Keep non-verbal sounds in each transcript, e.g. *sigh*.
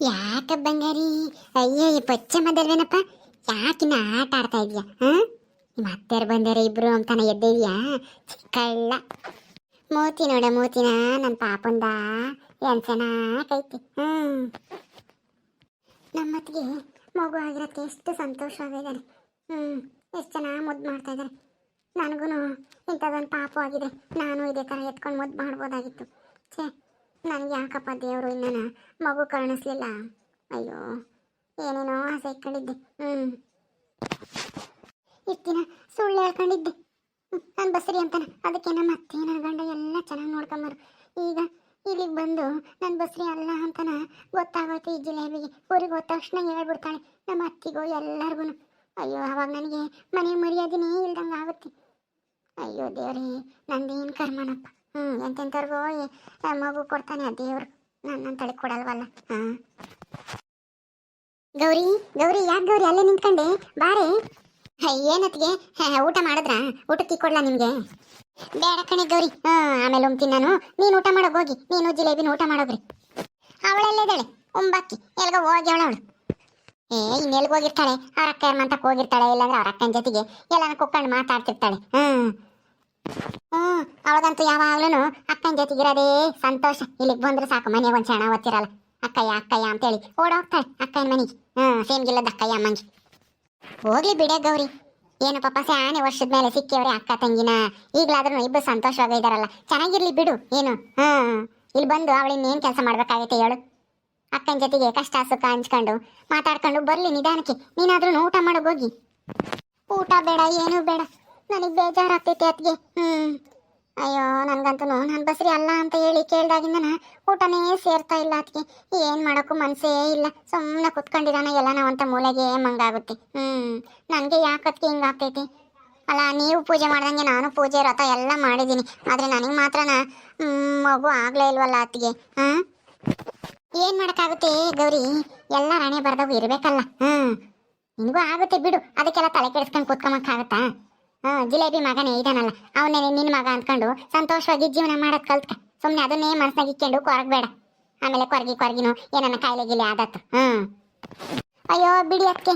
ಯಾಕ ಬಂಗಾರಿ? ಅಯ್ಯೋ, ಈ ಪಚ್ಚ ಮದಲ್ವೇನಪ್ಪ ಯಾಕಿನ್ನ ಆಟ ಆಡ್ತಾ ಇದೀಯಾ? ಹಾ? ನಿಮ್ಮ ಬಂದಾರೆ ಇಬ್ರು ಅಂತಾನೆ ಎದ್ದಿದ್ಯಾ ಕಳ್ಳ. ಮೂತಿ ನೋಡ, ಮೂತಿನ ನನ್ನ ಪಾಪಂದ. ಏನ್ ಚೆನ್ನಾಗೈತಿ ಹ್ಮ್. ನಮ್ಮತ್ತಿಗೆ ಮಗು ಆಗಿರೋಕ್ಕೆ ಎಷ್ಟು ಸಂತೋಷವಾಗಿದ್ದಾರೆ ಹ್ಮ್, ಎಷ್ಟು ಚೆನ್ನಾಗಿ ಮುದ್ದು ಮಾಡ್ತಾ ಇದ್ದಾರೆ ನನಗೂ ಇಂಥದ್ದೊಂದು ಪಾಪು ಆಗಿದೆ ನಾನು ಇದೇ ಥರ ಎತ್ಕೊಂಡು ಮುದ್ದು ಮಾಡ್ಬೋದಾಗಿತ್ತು. ಛೇ ನನಗೆ ಯಾಕಪ್ಪ ದೇವರು ಇನ್ನ ಮಗು ಕಾಣಿಸ್ಲಿಲ್ಲ? ಅಯ್ಯೋ, ಏನೇನೋ ಆಸೆ ಇಟ್ಕೊಂಡಿದ್ದೆ. ಹ್ಮ್. ಇಷ್ಟು ದಿನ ಸುಳ್ಳು ಹೇಳ್ಕೊಂಡಿದ್ದೆ. ನಾನು ಬಸರಿ ಅಂತಾನೆ. ಅದಕ್ಕೆ ನಮ್ಮ ಅತ್ತೆ, ನನ್ನ ಗಂಡ ಎಲ್ಲ ಚೆನ್ನಾಗಿ ನೋಡ್ಕೊಂಬರು. ಈಗ ಇಲ್ಲಿಗೆ ಬಂದು ನನ್ನ ಬಸ್ರಿ ಅಲ್ಲ ಅಂತನ ಗೊತ್ತಾಗೋಯ್ತು ಈ ಜಿಲೇಬಿಗೆ. ಊರಿಗೆ ಹೋದ ತಕ್ಷಣ ಹೇಳ್ಬಿಡ್ತಾಳೆ ನಮ್ಮ ಅತ್ತಿಗೂ ಎಲ್ಲರಿಗೂ ಅಯ್ಯೋ, ಅವಾಗ ನನಗೆ ಮನೆ ಮರ್ಯಾದೆನೇ ಇಲ್ದಂಗೆ ಆಗುತ್ತೆ ಅಯ್ಯೋ ದೇವರೇ, ನಂದೇನು ಕರ್ಮನಪ್ಪ. ಹ್ಞೂ ಎಂತೆಂಥವ್ರಿಗೋ ಮಗು ಕೊಡ್ತಾನೆ ಆ ದೇವ್ರು ನನ್ನ ತಳಿ ಕೊಡಲ್ವಲ್ಲ. ಹಾಂ. ಗೌರಿ ಗೌರಿ, ಯಾಕೆ ಗೌರಿ ಅಲ್ಲೇ ನಿಂತ್ಕೊಂಡೆ? ಬಾರೆ. ಏನತ್ಗೆ? ಊಟ ಮಾಡಿದ್ರ? ಊಟಕ್ಕೆ ಕೊಡ್ಲಾ ನಿಮ್ಗೆ? ಬೇಡ ಕಣೆ ಗೌರಿ. ಹ್ಮ್ ಆಮೇಲೆ ಉಮ್ತೀನಿ ನಾನು. ನೀನು ಊಟ ಮಾಡೋಕ್ ಹೋಗಿ. ನೀನು ಜಿಲೇಬಿನ ಊಟ ಮಾಡೋಗ್ರಿ ಅವಳೆಲ್ಲಿದ್ದಾಳೆ ಉಂಬಕ್ಕಿ ಎಲ್ಗ ಹೋಗಿ ಅವಳು ಏ ಇನ್ ಹೋಗಿರ್ತಾಳೆ? ಅವ್ರ ಅಕ್ಕ ಮಂತಕ್ಕೆ ಹೋಗಿರ್ತಾಳೆ? ಇಲ್ಲಾಂದ್ರೆ ಅವ್ರ ಅಕ್ಕನ ಜೊತೆಗೆ ಎಲ್ಲಾನು ಕುಕ್ಕಂಡು ಮಾತಾಡ್ತಿರ್ತಾಳೆ. ಹ್ಮ್. ಹ್ಮ್ ಅವಳಗಂತೂ ಯಾವಾಗ್ಲೂ ಅಕ್ಕನ ಜೊತೆಗಿರೋದೇ ಸಂತೋಷ. ಇಲ್ಲಿಗೆ ಬಂದ್ರೆ ಸಾಕು, ಮನೆಗೆ ಒಂದು ಕ್ಷಣ ಓದ್ತಿರಲ್ಲ ಅಕ್ಕಯ್ಯ ಅಕ್ಕಯ್ಯ ಅಂತೇಳಿ. ಓಡೋಗ್ತಾಳೆ ಅಕ್ಕನ ಮನೆಗೆ. ಹ್ಮ್ ಸೇಮ್ಗಿಲ್ಲದ ಅಕ್ಕಯ್ಯ ಅಮ್ಮಂಗೆ. ಹೋಗ್ಲಿ ಬಿಡ ಗೌರಿ. ಏನು ಪಾಪ ಸ್ಯಾನೆ ವರ್ಷದ ಮೇಲೆ ಸಿಕ್ಕಿಯವ್ರೆ ಅಕ್ಕ ತಂಗಿನ. ಈಗಲಾದ್ರೂ ಇಬ್ಬರು ಸಂತೋಷವಾಗಿದ್ದಾರಲ್ಲ ಚೆನ್ನಾಗಿರ್ಲಿ ಬಿಡು, ಏನು? ಹ್ಮ್ ಇಲ್ಲಿ ಬಂದು ಅವಳಿನ್ನೇನು ಕೆಲಸ ಮಾಡ್ಬೇಕಾಗೈತೆ ಹೇಳು. ಅಕ್ಕನ ಜೊತೆಗೆ ಕಷ್ಟ, ಸುಖ ಹಂಚ್ಕೊಂಡು ಮಾತಾಡ್ಕೊಂಡು ಬರ್ಲಿ ನಿಧಾನಕ್ಕೆ. ನೀನಾದ್ರೂ ಊಟ ಮಾಡೋಗಿ ಹೋಗಿ. ಊಟ ಬೇಡ, ಏನು ಬೇಡ. ನನಗೆ ಬೇಜಾರಾಗ್ತೈತೆ ಅತ್ಗೆ ಹ್ಮ್. ಅಯ್ಯೋ, ನನಗಂತೂ ನನ್ನ ಬಸ್ರಿ ಅಲ್ಲ ಅಂತ ಹೇಳಿ ಕೇಳ್ದಾಗಿಂದನ ಊಟನೇ ಸೇರ್ತಾ ಇಲ್ಲ ಅದಕ್ಕೆ ಏನು ಮಾಡೋಕ್ಕೂ ಮನಸ್ಸೇ ಇಲ್ಲ. ಸುಮ್ಮನೆ ಕುತ್ಕೊಂಡಿದ್ದಾನ. ಎಲ್ಲ ಅಂತ ಮೂಲೆಗೆ ಮಂಗಾಗುತ್ತೆ. ಹ್ಞೂ ನನಗೆ ಯಾಕತ್ಗೆ ಹಿಂಗಾಗ್ತೈತಿ? ಅಲ್ಲ, ನೀವು ಪೂಜೆ ಮಾಡ್ದಂಗೆ ನಾನು ಪೂಜೆ ವ್ರತ ಎಲ್ಲ ಮಾಡಿದ್ದೀನಿ. ಆದ್ರೆ ನನಗೆ ಮಾತ್ರ ಮಗು ಆಗಲೇ ಇಲ್ವಲ್ಲ ಅತ್ತಿಗೆ. ಹ್ಮ್ ಏನು ಮಾಡೋಕ್ಕಾಗುತ್ತೆ ಗೌರಿ? ಎಲ್ಲ ರಾಣೆ ಬರ್ದವು ಇರ್ಬೇಕಲ್ಲ. ಹ್ಞೂ ನಿನಗೂ ಆಗುತ್ತೆ ಬಿಡು. ಅದಕ್ಕೆಲ್ಲ ತಲೆ ಕೆಡಿಸ್ಕೊಂಡು ಕೂತ್ಕೊಂಬಕ್ಕಾಗತ್ತಾ ಹಾ ಜಿಲೇಬಿ ಮಗನೇ, ಇದಾನಲ್ಲ. ಅವನೇ ನಿನ್ನ ಮಗ ಅಂದ್ಕೊಂಡು ಸಂತೋಷವಾಗಿ ಜೀವನ ಮಾಡೋದು ಕಲ್ತ್ಕ. ಸುಮ್ಮನೆ ಅದನ್ನೇ ಮನಸ್ಸಾಗಿ ಇಕ್ಕೊಂಡು ಕೊರಗಬೇಡ. ಆಮೇಲೆ ಕೊರಗಿ ಕೊರಗಿನೋ ಏನನ್ನ ಕಾಯಿಲೆ ಗಿಲೆ ಆದತ್ತು. ಹ್ಮ್. ಅಯ್ಯೋ, ಬಿಡಿ ಅದಕ್ಕೆ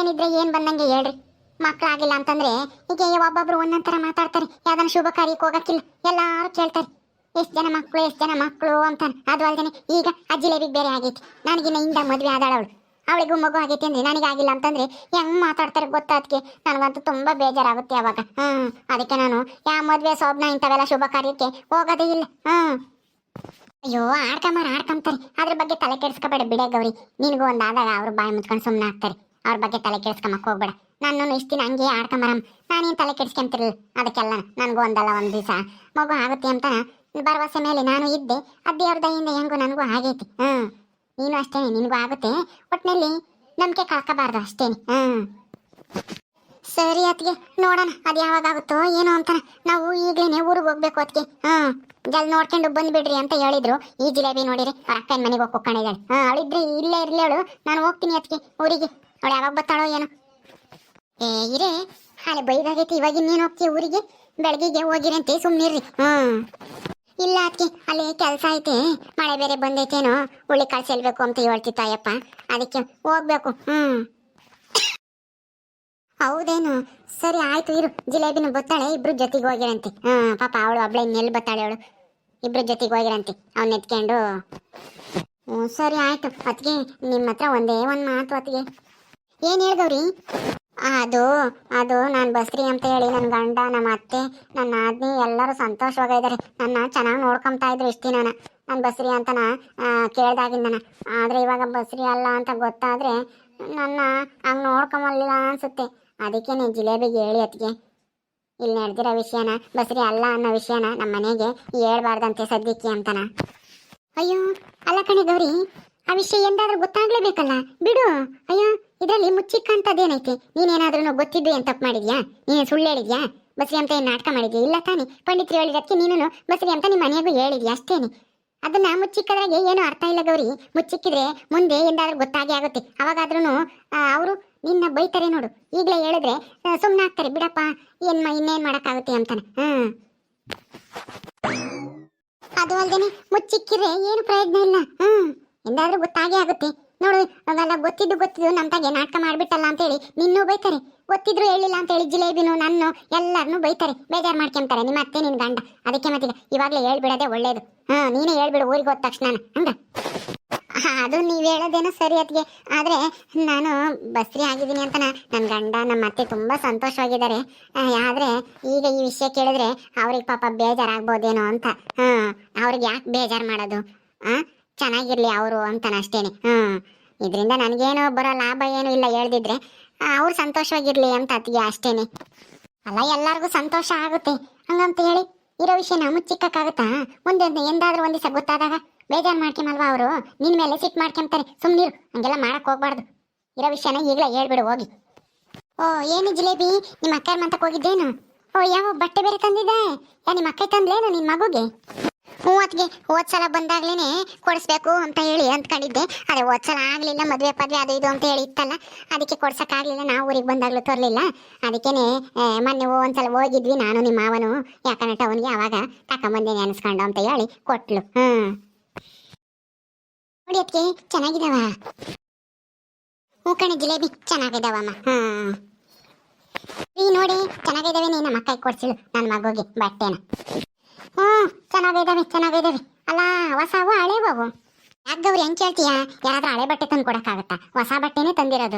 ಏನಿದ್ರೆ ಏನ್ ಬಂದಂಗೆ ಹೇಳ್ರಿ. ಮಕ್ಕಳಾಗಿಲ್ಲ ಅಂತಂದ್ರೆ ಈಗ ಒಬ್ಬೊಬ್ರು ಒಂದೊಂದ್ ಥರ ಮಾತಾಡ್ತಾರೆ. ಯಾವ್ದನ್ನ ಶುಭ ಕಾರ್ಯಕ್ಕೆ ಹೋಗಕ್ಕಿಲ್ಲ. ಎಲ್ಲಾರು ಕೇಳ್ತಾರೆ. ಎಷ್ಟು ಜನ ಮಕ್ಕಳು ಎಷ್ಟು ಜನ ಮಕ್ಕಳು ಅಂತ ಅದು ಅಲ್ದೇನೆ ಈಗ ಆ ಬೇರೆ ಆಗೈತಿ. ನನಗಿನ್ನ ಇಂದ ಮದುವೆ ಆದಾಳವಳು. ಅವಳಿಗೂ ಮಗು ಆಗೈತಿ ಅಂದ್ರೆ ನನಗಾಗಿಲ್ಲ ಅಂತಂದ್ರೆ ಹೆಂಗ್ ಮಾತಾಡ್ತಾರೆ ಗೊತ್ತಾದ್ಕೆ ನನಗಂತೂ ತುಂಬಾ ಬೇಜಾರಾಗುತ್ತೆ ಅವಾಗ. ಹ್ಮ್, ಅದಕ್ಕೆ ನಾನು ಯಾ ಮದ್ವೆ ಸೋಬ್ನ ಇಂಥವೆಲ್ಲ ಶುಭ ಕಾರ್ಯಕ್ಕೆ ಹೋಗೋದೇ ಇಲ್ಲ. ಹ್ಮ್. ಅಯ್ಯೋ ಆಡ್ಕೊಂಬಾರ ಆಡ್ಕೊಂತಾರೆ. ಅದ್ರ ಬಗ್ಗೆ ತಲೆ ಕೆಡಿಸ್ಕೋಬೇಡ ಬಿಡೆ ಗೌರಿ. ನಿನಗೂ ಒಂದಾದಾಗ ಅವ್ರು ಬಾಯಿ ಮುಚ್ಕೊಂಡು ಸುಮ್ಮನೆ ಆಗ್ತಾರೆ. ಅವ್ರ ಬಗ್ಗೆ ತಲೆ ಕೆಡಿಸ್ಕೊಂಬಕ್ ಹೋಗ್ಬೇಡ. ನಾನು ಇಷ್ಟಿನ ಹಂಗೆ ಆಡ್ಕೊಂಬರಂ ನಾನೇನು ತಲೆ ಕೆಡಿಸ್ಕೊಂತಿರ್ಲಿಲ್ಲ ಅದಕ್ಕೆಲ್ಲ ನನಗೂ ಒಂದಲ್ಲ ಒಂದ್ ದಿವಸ. ಮಗು ಆಗುತ್ತೆ ಅಂತ ಭರವಸೆ ಮೇಲೆ ನಾನು ಇದ್ದೆ. ಅದೇ ಅವ್ರ ದಯಿಂದ ಹೆಂಗೂ ನನಗೂ ಆಗೈತಿ. ಹ್ಮ್. ನೀನು ಅಷ್ಟೇನೆ, ನಿನಗೂ ಆಗುತ್ತೆ. ಒಟ್ನಲ್ಲಿ ನಂಬಿಕೆ ಕಳ್ಕೋಬಾರ್ದು ಅಷ್ಟೇನೆ. ಹಾಂ. ಸರಿ ಅತ್ಗೆ ನೋಡೋಣ ಅದು ಯಾವಾಗ ಆಗುತ್ತೋ ಏನೋ ಅಂತ ನಾವು ಈಗಲೇನೆ ಊರಿಗೆ ಹೋಗ್ಬೇಕು ಅದಕ್ಕೆ ಹಾಂ. ಜಲ್ ನೋಡ್ಕೊಂಡು ಬಂದ್ಬಿಡ್ರಿ ಅಂತ ಹೇಳಿದ್ರು. ಈ ಜಿಲೇಬಿ ನೋಡಿರಿ, ಅವ್ರ ಅಕ್ಕನ ಮನೆಗೆ ಹೋಗಿ ಹಾ ಅವಳಿದ್ರೆ ಇಲ್ಲೇ ಇರ್ಲಿ ಅವಳು. ನಾನು ಹೋಗ್ತೀನಿ ಅದಕ್ಕೆ ಊರಿಗೆ. ಅವಳು ಯಾವಾಗ ಬರ್ತಾಳೋ ಏನೋ. ಏ, ಇರೇ ಹಾಲೆ ಬೈದಾಗೈತಿ, ಇವಾಗ ಇನ್ನೇನು ಹೋಗ್ತೀವಿ ಊರಿಗೆ? ಬೆಳಗ್ಗೆಗೆ ಹೋಗಿರಂತೆ ಸುಮ್ಮನಿರ್ರಿ ಹ್ಮ್ ಇಲ್ಲ ಅದಕ್ಕೆ ಅಲ್ಲಿ ಕೆಲಸ ಐತೆ. ಮಳೆ ಬೇರೆ ಬಂದೈತೇನೋ ಉಳ್ಳಿ ಕಾಳು ಚೆಲ್ಬೇಕು ಅಂತ ಹೇಳ್ತಿತ್ತಾಯಪ್ಪ ಅದಕ್ಕೆ ಹೋಗ್ಬೇಕು, ಹ್ಮ್. ಹೌದೇನು? ಸರಿ, ಆಯ್ತು, ಇರು. ಜಿಲೇಬಿನ ಬತ್ತಾಳೆ, ಇಬ್ರು ಜೊತೆಗೆ ಹೋಗಿರಂತೆ. ಹ್ಮ್, ಪಾಪ ಅವಳು ಒಬ್ಳೆ ಇನ್ನೆಲ್ಲಿ ಬತ್ತಾಳೆ ಅವಳು. ಇಬ್ರು ಜೊತೆಗೆ ಹೋಗಿರಂತೆ, ಅವ್ನ ಎತ್ಕೊಂಡು. ಹ್ಞೂ ಸರಿ, ಆಯ್ತು. ಅತ್ಗೆ ನಿಮ್ಮ ಹತ್ರ ಒಂದೇ ಒಂದು ಮಾತು ಅತ್ಗೆ ಏನು ಹೇಳ್ಗವ್ರಿ ಅದು ಅದು ನಾನು ಬಸ್ರಿ ಅಂತ ಹೇಳಿ ನನ್ನ ಗಂಡ ನಮ್ಮ ಅತ್ತೆ ನನ್ನ ಆದ್ನಿ ಎಲ್ಲರೂ ಸಂತೋಷವಾಗಿದ್ದಾರೆ ನನ್ನ ಚೆನ್ನಾಗಿ ನೋಡ್ಕೊಂತ ಇದ್ರು ಇಷ್ಟು ದಿನ ನಾನು ಬಸ್ರಿ ಅಂತನ ಕೇಳ್ದಾಗಿಂದನ. ಆದರೆ ಇವಾಗ ಬಸ್ರಿ ಅಲ್ಲ ಅಂತ ಗೊತ್ತಾದ್ರೆ ನನ್ನ ಹಂಗ್ ನೋಡ್ಕೊಂಬಲ್ಲ ಅನ್ಸುತ್ತೆ. ಅದಕ್ಕೆ ನೀನು ಜಿಲೇಬಿಗೆ ಹೇಳಿ ಅತ್ಗೆ ಇಲ್ಲಿ ನಡೆದಿರೋ ವಿಷಯನ, ಬಸ್ರಿ ಅಲ್ಲ ಅನ್ನೋ ವಿಷಯನ ನಮ್ಮ ಮನೆಗೆ ಹೇಳ್ಬಾರ್ದಂತೆ ಸದ್ಯಕ್ಕೆ ಅಂತನ. ಅಯ್ಯೋ, ಅಲ್ಲ ಕಣೆ ಗೌರಿ ಆ ವಿಷಯ ಎಂದಾದ್ರೂ ಗೊತ್ತಾಗ್ಲೇಬೇಕಲ್ಲ? ಬಿಡು. ಅಯ್ಯೋ, ಇದರಲ್ಲಿ ಮುಚ್ಚಿಕ್ಕಂತದ್ದೇನೈತೆ ನೀನೇನಾದ್ರೂ ಗೊತ್ತಿದ್ದು ಏನ್ ತಪ್ಪು ಮಾಡಿದ್ಯಾ? ನೀನು ಸುಳ್ಳು ಹೇಳಿದ್ಯಾ? ಬಸ್ರಿ ಅಂತ ಏನ್ ನಾಟಕ ಮಾಡಿದ್ಯಾ? ಇಲ್ಲ ತಾನೆ. ಪಂಡಿತರು ಹೇಳಿದಕ್ಕೆ ನೀನು ಬಸ್ರಿ ಅಂತ ನಿಮ್ಮ ಮನೆಗೂ ಹೇಳಿದ್ಯಾ ಅಷ್ಟೇನೆ? ಅದನ್ನ ಮುಚ್ಚಿಕ್ಕದ್ರಾಗೆ ಏನೂ ಅರ್ಥ ಇಲ್ಲ ಗೌರಿ. ಮುಚ್ಚಿಕ್ಕಿದ್ರೆ ಮುಂದೆ ಎಂದಾದ್ರೂ ಗೊತ್ತಾಗೇ ಆಗುತ್ತೆ. ಅವಾಗಾದ್ರೂ ಅವರು ನಿನ್ನ ಬೈತಾರೆ ನೋಡು. ಈಗಲೇ ಹೇಳಿದ್ರೆ ಸುಮ್ಮನೆ ಆಗ್ತಾರೆ. ಬಿಡಪ್ಪ, ಏನ್ ಇನ್ನೇನ್ ಮಾಡಕ್ಕಾಗುತ್ತೆ ಅಂತಾನೆ. ಹ್ಮ್ ಅದು ಅಲ್ದೇನೆ ಮುಚ್ಚಿಕ್ಕಿದ್ರೆ ಏನು ಪ್ರಯೋಜನ ಇಲ್ಲ. ಹ್ಮ್. ಎಂದಾದ್ರೂ ಗೊತ್ತಾಗೇ ಆಗುತ್ತೆ. ನೋಡು ಅವೆಲ್ಲ ಗೊತ್ತಿದ್ದು ಗೊತ್ತಿದ್ದು ನಮ್ತಾಗೆ ನಾಟಕ ಮಾಡ್ಬಿಟ್ಟಲ್ಲ ಅಂತೇಳಿ ನಿನ್ನೂ ಬೈತಾರೆ. ಗೊತ್ತಿದ್ರು ಹೇಳಿಲ್ಲ ಅಂತೇಳಿ ಜಿಲೇಬಿನು ನನ್ನ ಎಲ್ಲರನ್ನೂ ಬೈತಾರೆ. ಬೇಜಾರು ಮಾಡ್ಕೊಂತಾರೆ. ನಿಮ್ಮ ಅತ್ತೆ ನಿನ್ ಗಂಡ. ಅದಕ್ಕೆ ಮತ್ತೀಗ ಇವಾಗಲೇ ಹೇಳ್ಬಿಡೋದೇ ಒಳ್ಳೇದು. ಹಾ ನೀನೇ ಹೇಳ್ಬಿಡು ಊರಿಗೆ ಹೋದ ತಕ್ಷಣ ಹಂಗ? ಹಾ, ಅದು ನೀವು ಹೇಳೋದೇನೋ ಸರಿ ಅತ್ಗೆ ಆದ್ರೆ ನಾನು ಬಸ್ರಿ ಆಗಿದ್ದೀನಿ ಅಂತ ನನ್ನ ಗಂಡ ನಮ್ಮ ಅತ್ತೆ ತುಂಬಾ ಸಂತೋಷವಾಗಿದ್ದಾರೆ. ಆದ್ರೆ ಈಗ ಈ ವಿಷಯ ಕೇಳಿದ್ರೆ ಅವ್ರಿಗೆ ಪಾಪ ಬೇಜಾರಾಗ್ಬೋದೇನೋ ಅಂತ. ಹಾ ಅವ್ರಿಗೆ ಯಾಕೆ ಬೇಜಾರು ಮಾಡೋದು? ಆ? ಚೆನ್ನಾಗಿರ್ಲಿ ಅವರು ಅಂತಾನೆ ಅಷ್ಟೇನೆ. ಹ್ಮ್. ಇದರಿಂದ ನನಗೇನು ಬರೋ ಲಾಭ ಏನು ಇಲ್ಲ ಹೇಳ್ದಿದ್ರೆ ಅವ್ರು ಸಂತೋಷವಾಗಿರ್ಲಿ ಅಂತ ಅತ್ತಿಗೆ ಅಷ್ಟೇನೆ. ಅಲ್ಲ, ಎಲ್ಲರಿಗೂ ಸಂತೋಷ ಆಗುತ್ತೆ. ಹಂಗಂತ ಹೇಳಿ, ಇರೋ ವಿಷಯ ವಿಷಯನ ಮುಚ್ಚಿಕ್ಕಾಗತ್ತಾ ಮುಂದೆ ಎಂದಾದ್ರೂ ಒಂದ್ ದಿವಸ ಗೊತ್ತಾದಾಗ ಬೇಜಾರು ಮಾಡ್ಕೊಂಬಲ್ವಾ ಅವರು? ನಿನ್ ಮೇಲೆ ಸಿಟ್ ಮಾಡ್ಕೊಂತಾರೆ ಸುಮ್ಮನಿರು ಹಂಗೆಲ್ಲ ಮಾಡಕ್ ಹೋಗ್ಬಾರ್ದು. ಇರೋ ವಿಷಯನ ಈಗಲೇ ಹೇಳ್ಬಿಡು, ಹೋಗಿ. ಓ, ಏನು ಜಿಲೇಬಿ? ನಿಮ್ಮ ಅಕ್ಕ ಮಂತಕ್ಕೆ ಹೋಗಿದ್ದೇನು? ಓ, ಯಾವ ಬಟ್ಟೆ ಬೇರೆ ತಂದಿದ್ದೆ? ಯಾ, ನಿಮ್ಮ ಅಕ್ಕ ತಂದ್ಲೇನು ನಿಮ್ಮ ಮಗುಗೆ? ಹ್ಞೂ ಹೋದ ಸಲ ಬಂದಾಗ್ಲೇನೆ ಕೊಡಿಸ್ಬೇಕು ಅಂತ ಹೇಳಿ ಅಂದ್ಕೊಂಡಿದ್ದೆ. ಅದೇ ಹೋದ್ ಸಲ ಆಗ್ಲಿಲ್ಲ, ಮದ್ವೆ ಪದ್ವೆ ಅದು ಇದು ಅಂತ ಹೇಳಿ ಇತ್ತಲ್ಲ. ಅದಕ್ಕೆ ಕೊಡ್ಸಕ್ಕಾಗ್ಲಿಲ್ಲ ನಾವು ಊರಿಗೆ ಬಂದಾಗ್ಲೂ ತರಲಿಲ್ಲ. ಅದಕ್ಕೇನೆ ಮೊನ್ನೆ ಒಂದ್ಸಲ ಹೋಗಿದ್ವಿ, ನಾನು ನಿಮ್ಮ ಮಾವನು, ಯಾಕಂದ್ರೆ ಟೌನ್ಗೆ ಅವಾಗ ತಕೊಂಬಂದೇನೆ ಅನ್ಸ್ಕೊಂಡು ಅಂತ ಹೇಳಿ ಕೊಟ್ಲು. ಹ್ಮ್. ನೋಡಿ ಅದಕ್ಕೆ ಚೆನ್ನಾಗಿದಾವ. ಹ್ಞೂ ಜಿಲೇಬಿ ಚೆನ್ನಾಗಿದಾವಮ್ಮ. ಹ್ಮ್. ಈ ನೋಡಿ ಚೆನ್ನಾಗಿದ್ದಾವೆ ನೀನು ನಮ್ಮ ಅಕ್ಕ ಕೊಡ್ಸಿಳು ನನ್ನ ಮಗುಗೆ ಬಟ್ಟೆನ. ಹ್ಮ್, ಚೆನ್ನಾಗಿದ್ದಾವೆ ಚೆನ್ನಾಗಿದ್ದಾವೆ. ಅಲ್ಲ ಹೊಸವು ಹಳೇವವು ಯಾಕೆ ಗೌರಿ, ಹೆಂಗ್ ಕೇಳ್ತೀಯ? ಯಾರಾದ್ರೂ ಹಳೆ ಬಟ್ಟೆ ತಂದು ಕೊಡಕ್ಕಾಗತ್ತಾ? ಹೊಸ ಬಟ್ಟೆನೇ ತಂದಿರೋದು.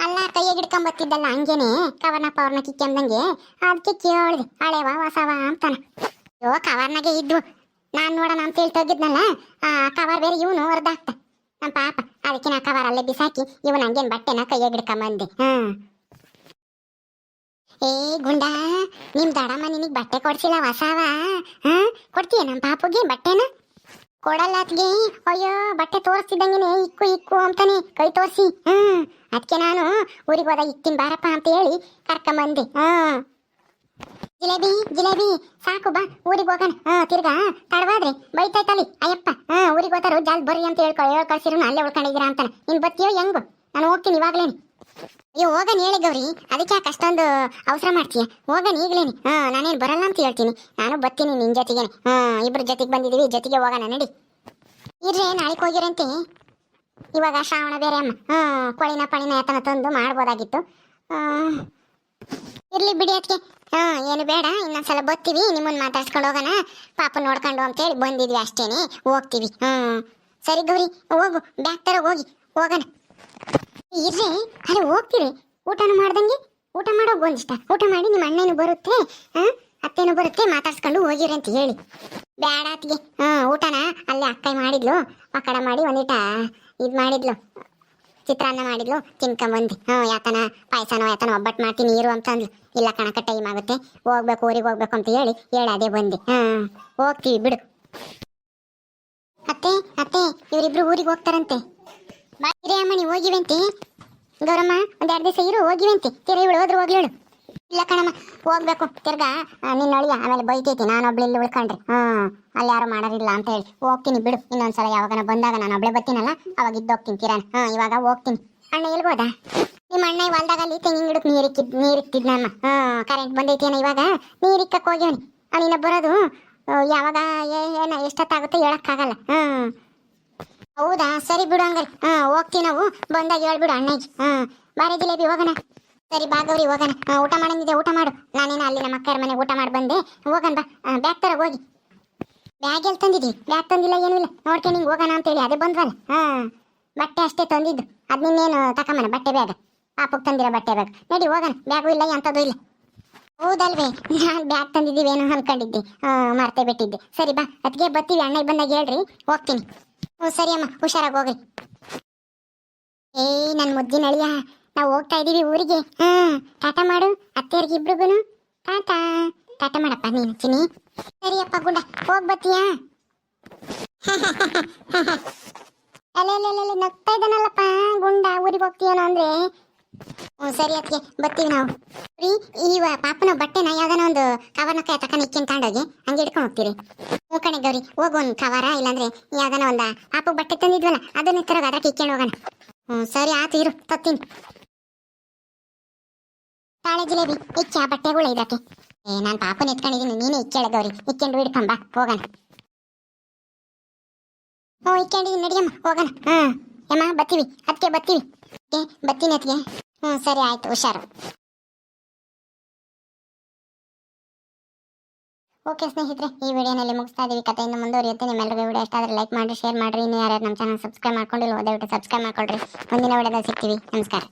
ಅಲ್ಲ ಕೈಯಾಗ ಹಿಡ್ಕೊಂಬತ್ತಿದ್ದಲ್ಲ, ಹಂಗೇನೆ? ಕವರ್ನ, ಪವರ್ನ ಕಿಕ್ಕಂದಂಗೆ ಅದಕ್ಕೆ ಕೇಳಿದೆ ಹಳೇವ ಹೊಸವ ಅಂತಾನ. ಅಯ್ಯೋ, ಕವರ್ನಾಗೆ ಇದ್ವು. ನಾನ್ ನೋಡೋಣ ಅಂತ ಹೇಳಿ ತೆಗಿದ್ನಲ್ಲ ಆ, ಕವರ್ ಬೇರೆ ಇವನು ಹೊರ್ದಾಕ್ತ. ನಮ್ಮ ಪಾಪ, ಅದಕ್ಕೆ ನಾ ಕವರ್ ಅಲ್ಲೇ ಬಿಸಾಕಿ, ಇವನ್ ಹಂಗೇನ್ ಬಟ್ಟೆನ ಕೈಯಾಗ ಹಿಡ್ಕೊಂಬಂದೆ. ಹ್ಮ್. ಏ ಗುಂಡಾ, ನಿಮ್ ದಡಮ್ಮ ನಿನಗ್ ಬಟ್ಟೆ ಕೊಡ್ಸಿಲ್ಲ ಹೊಸವ ಹಾ? ಕೊಡ್ತೀಯ ನಮ್ಮ ಪಾಪುಗೆ ಬಟ್ಟೆನ? ಕೊಡಲ್ಲ ಅತ್ಗೆ ಅಯ್ಯೋ, ಬಟ್ಟೆ ತೋರಿಸ್ತಿದ್ದಂಗೆನೆ ಇಕ್ಕು ಇಕ್ಕು ಅಂತಾನೆ ಕೈ ತೋರಿಸಿ. ಹ್ಮ್ ಅದಕ್ಕೆ ನಾನು ಊರಿಗೆ ಹೋದ ಇಕ್ಕಿನ ಬಾರಪ್ಪ ಅಂತ ಹೇಳಿ ಕರ್ಕೊಂಬಂದೆ. ಹಾ. ಜಿಲೇಬಿ ಜಿಲೇಬಿ, ಸಾಕು ಬಾ, ಊರಿಗೆ ಹೋಗೋಣ. ಹಾ, ತಿರ್ಗಾ, ತಡವಾದ್ರೆ ಬೈತಾಯ್ತಲ್ಲಿ, ಅಯ್ಯಪ್ಪ. ಹಾ, ಊರಿಗೆ ಹೋತಾರು ಜಾಲ್ ಬರ್ರಿ ಅಂತ ಹೇಳ್ಕೊ ಹೇಳ್ ಕಳ್ಸಿರು ಅಲ್ಲೇ ಉಳ್ಕೊಂಡಿದ್ದೀರಾ ಅಂತಾನೆ. ನಿನ್ ಬತ್ತಿಯೋ ಹೆಂಗು? ನಾನು ಹೋಗ್ತೀನಿ ಇವಾಗ್ಲೇನೆ. ಅಯ್ಯೋ ಹೋಗನ್ ಹೇಳಿ ಗೌರಿ. ಅದಕ್ಕೆ ಯಾಕೆ ಅಷ್ಟೊಂದು ಅವಸರ ಮಾಡ್ತೀಯ? ಹೋಗನ್ ಈಗ್ಲೇನೆ. ಹಾ, ನಾನೇನು ಬರಲ್ಲ ಅಂತ ಹೇಳ್ತೀನಿ. ನಾನು ಬರ್ತೀನಿ ನಿನ್ ಜೊತೆಗೇನೆ. ಹಾ, ಇಬ್ರು ಜೊತೆಗೆ ಬಂದಿದೀವಿ. ಜೊತೆಗೆ ಹೋಗೋಣ, ನಡಿ. ಇರ್ರಿ ನಾಳೆ ಹೋಗಿರಂತೆ. ಇವಾಗ ಶ್ರಾವಣ ಬೇರೆ ಅಮ್ಮ. ಹಾ, ಕೊಳಿನ ಪಳಿನ ಯಾತನ ತಂದು ಮಾಡ್ಬೋದಾಗಿತ್ತು. ಇರ್ಲಿ ಬಿಡಿ ಅದಕ್ಕೆ ಹಾ, ಏನು ಬೇಡ, ಇನ್ನೊಂದ್ಸಲ ಬರ್ತೀವಿ. ನಿಮ್ಮನ್ನ ಮಾತಾಡ್ಸ್ಕೊಂಡು ಹೋಗೋಣ. ಪಾಪ ನೋಡ್ಕೊಂಡು ಅಂತೇಳಿ ಬಂದಿದ್ವಿ ಅಷ್ಟೇನೆ. ಹೋಗ್ತೀವಿ. ಹ್ಮ್ ಸರಿ ಗೌರಿ, ಹೋಗು. ಬ್ಯಾಕ್ ತರ ಹೋಗಿ. ಹೋಗೋಣ. ಇರ್ರಿ, ಅಲ್ಲಿ ಹೋಗ್ತೀರಿ. ಊಟನ ಮಾಡ್ದಂಗೆ, ಊಟ ಮಾಡೋ ಒಂದಿಷ್ಟ. ಊಟ ಮಾಡಿ ನಿಮ್ಮ ಅಣ್ಣನು ಬರುತ್ತೆ ಅತ್ತೇನು ಬರುತ್ತೆ, ಮಾತಾಡ್ಸ್ಕೊಂಡು ಹೋಗಿರಿ ಅಂತ ಹೇಳಿ. ಬೇಡ ಅತ್ತಿಗೆ. ಹಾ ಊಟನ? ಅಲ್ಲೇ ಅಕ್ಕ ಮಾಡಿದ್ಲು. ಪಕಡ ಮಾಡಿ ಒಂದಿಟ ಇದ್ ಮಾಡಿದ್ಲು. ಚಿತ್ರಾನ್ನ ಮಾಡಿದ್ಲು. ತಿನ್ಕೊಂಬಂದು ಹ್ಞೂ, ಯಾತನ? ಪಾಯಸನೋ, ಯಾತನ ಒಬ್ಬಟ್ಟು ಮಾಡ್ತೀನಿ, ಇರು ಅಂತಂದ್ಲು ಇಲ್ಲ ಕಣಕ ಟೈಮ್ ಆಗುತ್ತೆ. ಹೋಗ್ಬೇಕು, ಊರಿಗೆ ಹೋಗ್ಬೇಕು ಅಂತ ಹೇಳಿ ಹೇಳಿ ಅದೇ ಬಂದೆ ಹಾಂ ಹೋಗ್ತೀವಿ, ಬಿಡು. ಅತ್ತೆ ಅತ್ತೆ, ಇವರಿಬ್ರು ಊರಿಗೆ ಹೋಗ್ತಾರಂತೆ. ಅಮ್ಮ, ನೀವು ಹೋಗಿವಂತೆ? ಗೌರಮ್ಮ, ಒಂದ್ ಎರಡು ದಿವಸ ಇರು, ಹೋಗಿವೆಂತಿ. ತಿರ ಇವಳು ಹೋದ್ರು ಹೋಗ್ಲೇಳು ಇಲ್ಲ ಕಣಮ್ಮ, ಹೋಗ್ಬೇಕು. ತಿರ್ಗಾ ನಿನ್ನ ಅಳಿಯ, ಆಮೇಲೆ ಬೈತೈತಿ. ನಾನೊಬ್ಳು ಇಲ್ಲಿ ಉಳ್ಕೊಂಡ್ರೆ. ಹಾ ಅಲ್ಲಿ ಯಾರು ಮಾಡೋರಿಲ್ಲ ಅಂತ ಹೇಳಿ. ಹೋಗ್ತೀನಿ ಬಿಡು. ಇನ್ನೊಂದ್ಸಲ ಯಾವಾಗನ ಬಂದಾಗ ನಾನು ಒಬ್ಳೆ ಬರ್ತೀನಲ್ಲ, ಅವಾಗ ಇದ್ದೋಗ್ತೀನಿ ಕಿರಣ್ ಹಾ ಇವಾಗ ಹೋಗ್ತೀನಿ. ಅಣ್ಣ ಎಲ್ಗೋದಾ ನಿಮ್ಮ ಅಣ್ಣ ಹೊಲ್ದಾಗ ಅಲ್ಲಿ ತೆಂಗಿನ ಗಿಡಕ್ಕೆ ನೀರಿಕ್ಕಿದ್ ನೀರಿಕ್ತಿದ್ನಮ್ಮ ಹಾ ಕರೆಂಟ್ ಬಂದೈತೇನ ಇವಾಗ? ನೀರಿಕ್ಕಕ್ಕೆ ಹೋಗ್ಯವನಿ. ಅವನಿನ್ನ ಬರೋದು ಯಾವಾಗ ಏನ ಎಷ್ಟೊತ್ತಾಗುತ್ತೆ ಹೇಳಕ್ಕಾಗಲ್ಲ. ಹ್ಮ್. ಹೌದಾ? ಸರಿ ಬಿಡು ಹಂಗಾರೆ. ಹಾ, ಹೋಗ್ತೀವಿ ನಾವು. ಬಂದಾಗ ಹೇಳ್ಬಿಡು ಅಣ್ಣಗೆ ಹಾ, ಬಾರಿ ಜಿಲೇಬಿ, ಹೋಗೋಣ. ಸರಿ, ಬಾಗವ್ರಿ, ಹೋಗಣ. ಊಟ ಮಾಡಂಗಿದೆ, ಊಟ ಮಾಡು. ನಾನೇನ ಅಲ್ಲಿ ನಮ್ಮ ಅಕ್ಕರ ಮನೆ ಊಟ ಮಾಡಿ ಬಂದೆ. ಹೋಗೋಣ ಬಾ. ಬ್ಯಾಗ್ ತರ ಹೋಗಿ. ಬ್ಯಾಗ್ ಎಲ್ಲಿ ತಂದಿದ್ವಿ ಬ್ಯಾಗ್ ತಂದಿಲ್ಲ, ಏನೂ ಇಲ್ಲ. ನೋಡ್ಕೊಂಡು ಹಿಂಗೆ ಹೋಗೋಣ ಅಂತೇಳಿ. ಅದೇ ಬಂದ್ವಲ್ಲ. ಹಾ, ಬಟ್ಟೆ ಅಷ್ಟೇ ತಂದಿದ್ದು. ಅದನ್ನೇನು ತಕೊಂಬನ ಬಟ್ಟೆ ಬ್ಯಾಗ್. ಪಾಪಕ್ಕೆ ತಂದಿರೋ ಬಟ್ಟೆ ಬ್ಯಾಗ್. ನೋಡಿ, ಹೋಗೋಣ. ಬ್ಯಾಗು ಇಲ್ಲ, ಎಂಥದ್ದು ಇಲ್ಲ. ಹೌದಲ್ವೇ? ನಾನು ಬ್ಯಾಗ್ ತಂದಿದ್ದೀವೇನೋ ಅನ್ಕೊಂಡಿದ್ದೆ. ಹಾಂ, ಮರ್ತೇ ಬಿಟ್ಟಿದ್ದೆ. ಸರಿ, ಬಾ. ಅದಕ್ಕೆ ಬರ್ತೀವಿ. ಅಣ್ಣಗೆ ಬಂದಾಗ ಹೇಳ್ರಿ. ಹೋಗ್ತೀನಿ. ಹ್ಞೂ ಸರಿ ಅಮ್ಮ, ಹುಷಾರಾಗಿ ಹೋಗ್ರಿ. ಏಯ್ ನನ್ನ ಮುದ್ದಿನ ಅಳಿಯ, ನಾವು ಹೋಗ್ತಾ ಇದೀವಿ ಊರಿಗೆ. ಹಾ ಟಾಟ ಮಾಡು ಅತ್ತೆಯರಿಗೆ ಇಬ್ರಿಗೂ ಟಾಟಾ ಟಾಟ ಮಾಡಪ್ಪ, ನೀನು ಚಿನಿ ಸರಿಯಪ್ಪ ಗುಂಡ, ಹೋಗ್ ಬರ್ತೀಯಾ *laughs* ಅಲ್ಲೇ ನಗ್ತಾ ಇದ್ದಾನಲ್ಲಪ್ಪ, ಗುಂಡ, ಊರಿಗೆ ಹೋಗ್ತೀಯನೋ ಅಂದ್ರೆ. ಸರಿ ಅದಕ್ಕೆ ಬರ್ತೀವಿ ನಾವು. ಈ ವ- ಪಾಪನ ಬಟ್ಟೆನ ಯಾವ್ದಾನ ಒಂದು ಕವರ್ನ ಕೈ ತಕ್ಕ ಇಕ್ಕಿನ ತಗೊಂಡೋಗಿ ಹಂಗೆ ಹಿಡ್ಕೊಂಡು ಹೋಗ್ತೀರಿ. ಹ್ಞೂ ಕಣೆ ಗೌರಿ, ಹೋಗು ಒಂದು ಕವರ, ಇಲ್ಲಾಂದ್ರೆ ಯಾವ್ದಾನ ಒಂದು ಪಾಪ ಬಟ್ಟೆ ತಂದಿದ್ವಲ್ಲ, ಅದನ್ನ ತರ ಅದಕ್ಕೆ ಇಕ್ಕೊಂಡು ಹೋಗೋಣ. ಹ್ಞೂ ಸರಿ ಆತು, ಇರು, ತತ್ತೀನಿ. ತಾಳೆ ಜಿಲೇಬಿ, ಇಚ್ಚ ಬಟ್ಟೆಗಳು ಇದಕ್ಕೆ ಏ, ನಾನು ಪಾಪನ ಎತ್ಕೊಂಡಿದ್ದೀನಿ ನೀನೇ ಇಕ್ಕೇಳ ಗೌರಿ, ಇಕ್ಕೊಂಡು ಹಿಡ್ಕೊಂಬ ಹೋಗೋಣ. ಹ್ಞೂ ಇಕ್ಕೊಂಡಿದ್ದೀನಿ ನಡಿಯಮ್ಮ, ಹೋಗೋಣ. ಹಾಂ ಯಮ್ಮ ಬತ್ತೀವಿ ಅದಕ್ಕೆ ಬತ್ತೀವಿ ಬತ್ತೀನಿ ಅದಕ್ಕೆ ಹ್ಞೂ ಸರಿ ಆಯ್ತು, ಹುಷಾರು. ಓಕೆ ಸ್ನೇಹಿತರೆ, ಈ ವಿಡಿಯೋನಲ್ಲಿ ಮುಗಿಸ್ತಾ ಇದ್ದೀವಿ ಕಥೆಯಿಂದ ಮುಂದುವರಿಯುತ್ತೆ. ನಿಮ್ಮೆಲ್ಲರಿಗೂ ವಿಡಿಯೋ ಇಷ್ಟ ಆದರೆ ಲೈಕ್ ಮಾಡಿ ಶೇರ್ ಮಾಡಿರಿ. ಇನ್ನು ಯಾರ್ಯಾರು ನಮ್ಮ ಚಾನಲ್ ಸಬ್ಸ್ಕ್ರೈಬ್ ಮಾಡ್ಕೊಂಡಿಲ್ಲ ದಯವಿಟ್ಟು ಸಬ್ಸ್ಕ್ರೈಬ್ ಮಾಡ್ಕೊಳ್ರಿ. ಮುಂದಿನ ವಿಡಿಯೋದಲ್ಲಿ ಸಿಗ್ತೀವಿ. ನಮಸ್ಕಾರ.